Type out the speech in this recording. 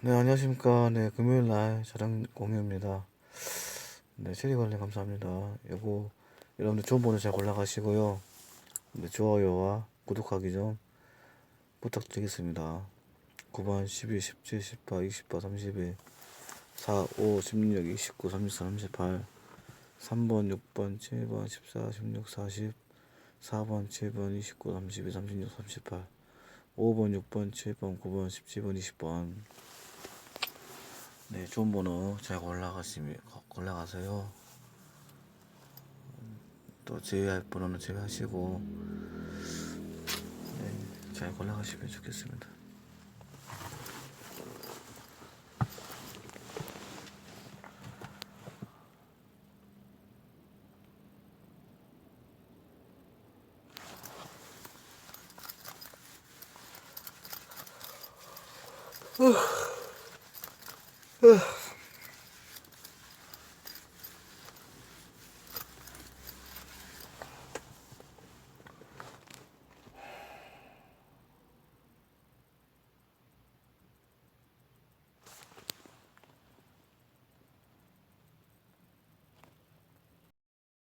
네, 안녕하십니까. 네, 금요일 날 촬영 공유입니다. 네, 체리 관리 감사합니다. 요거, 여러분들 좋은 번호 잘 골라가시고요. 네, 좋아요와 구독하기 좀 부탁드리겠습니다. 9번, 12, 17, 18, 28, 31, 4, 5, 16, 29, 34, 38, 3번, 6번, 7번, 14, 16, 40, 4번, 7번, 29, 32, 36, 38, 5번, 6번, 7번, 9번, 17번, 20번. 네, 좋은 번호 잘 골라가시면 골라가세요. 또 제외할 번호는 제외하시고 네, 잘 골라가시면 좋겠습니다. Ugh.